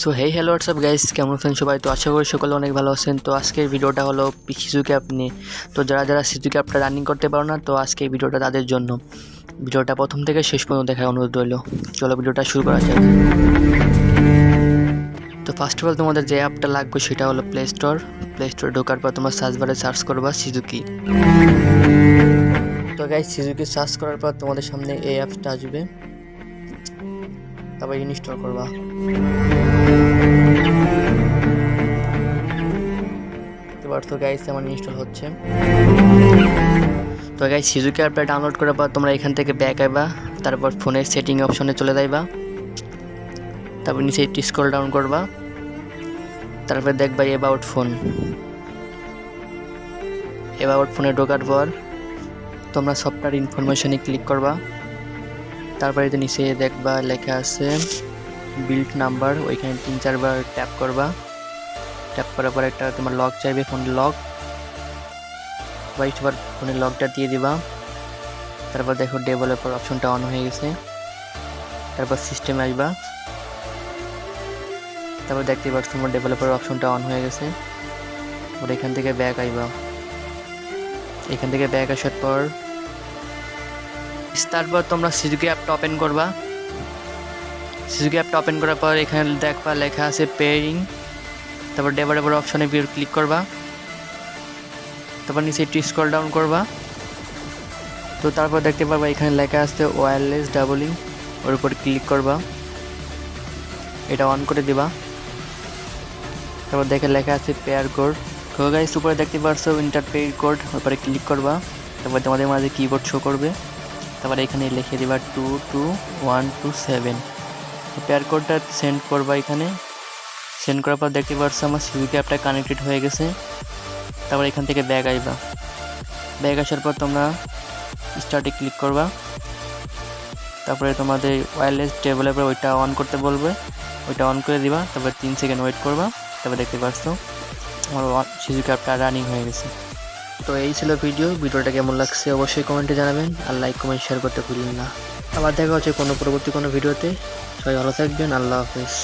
So hey hello WhatsApp guys কেমন আছেন সবাই? তো আশা করি সকলে অনেক ভালো আছেন। তো আজকের ভিডিওটা হলো অ্যাপ নিয়ে তো যারা যারা সিজুকে অ্যাপটা রানিং করতে পারো না, তো আজকে এই ভিডিওটা তাদের জন্য। ভিডিওটা প্রথম থেকে শেষ পর্যন্ত দেখার অনুরোধ রইল। চলো ভিডিওটা শুরু করা যাক। তো ফার্স্ট অফ অল তোমাদের যে অ্যাপটা লাগবে সেটা হলো প্লে স্টোর প্লে স্টোরে ঢোকার পর তোমার সার্চ বারে সার্চ করবা সিজুকি তো গাইস সিজুকি সার্চ করার পর তোমাদের সামনে এই অ্যাপটা আসবে। তারপর ইনস্টল করবা। পারছ গাইস আমার ইনস্টল হচ্ছে। তো গাইস সিজুকি অ্যাপটা ডাউনলোড করার পর তোমরা এখান থেকে ব্যাক আইবা, তারপর ফোনের সেটিং অপশনে চলে যাইবা। তারপর নিচে একটু স্ক্রল ডাউন করবা। তারপর দেখবা এবাউট ফোন এবাউট ফোনে ঢোকার পর তোমরা সফটওয়্যার ইনফরমেশনে ক্লিক করবা। তারপরে তো নিচে দেখবা, লেখা আছে বিল্ড নাম্বার ওইখানে তিন চারবার ট্যাপ করবা। ট্যাপ করার পর একটা তোমার লক চাইবে ফোনের লক বাইশবার ফোনের লকটা দিয়ে দিবা। তারপর দেখো ডেভেলপার অপশনটা অন হয়ে গেছে। তারপর সিস্টেম আসবা। তারপর দেখতে পাচ্ছ তোমার ডেভেলপার অপশনটা অন হয়ে গেছে। ওর এখান থেকে ব্যাক আইবা। এখান থেকে ব্যাক আসার পর তারপর তোমরা সিজুকি অ্যাপটা ওপেন করবা। সিজুকি অ্যাপটা ওপেন করার পর এখানে দেখবা লেখা আছে পেয়ারিং তারপর ডেভেলপার অপশনে ক্লিক করবা। তারপর নিচে একটু স্ক্রল ডাউন করবা। তো তারপর দেখতে পারবা এখানে লেখা আছে ওয়্যারলেস ডাবলিং ওর উপর ক্লিক করবা। এটা অন করে দিবা। তারপর দেখে লেখা আছে পেয়ার কোড তো গাইস উপরে দেখতে পারছ ইন্টার পেয়ার কোড ওপরে ক্লিক করবা। তারপর তোমাদের মাঝে কিবোর্ড শো করবে। তারপর এখানে লিখে দিবা two two one two seven pair কোডটা সেন্ড করবা এখানে। সেন্ড করার পর দেখতে পাচ্ছ আমার সুইগি অ্যাপটা কানেক্টেড হয়ে গেছে। তারপর এখান থেকে ব্যাগ আসবা ব্যাগ আসার পর তোমরা স্টার্টে ক্লিক করবা। তারপরে তোমাদের ওয়্যারলেস ডেভেলপার ওইটা অন করতে বলবে। ওইটা অন করে দিবা। তারপর তিন সেকেন্ড ওয়েট করবা। তারপর দেখতে পাচ্ছ আমার সুইগি অ্যাপটা রানিং হয়ে গেছে। তো এই ছিল ভিডিও। ভিডিওটা কেমন লাগছে অবশ্যই কমেন্টে জানাবেন আর লাইক কমেন্ট শেয়ার করতে ভুলবেন না। আবার দেখা হচ্ছে কোনো পরবর্তী কোনো ভিডিওতে। সবাই ভালো থাকবেন। আল্লাহ হাফেজ।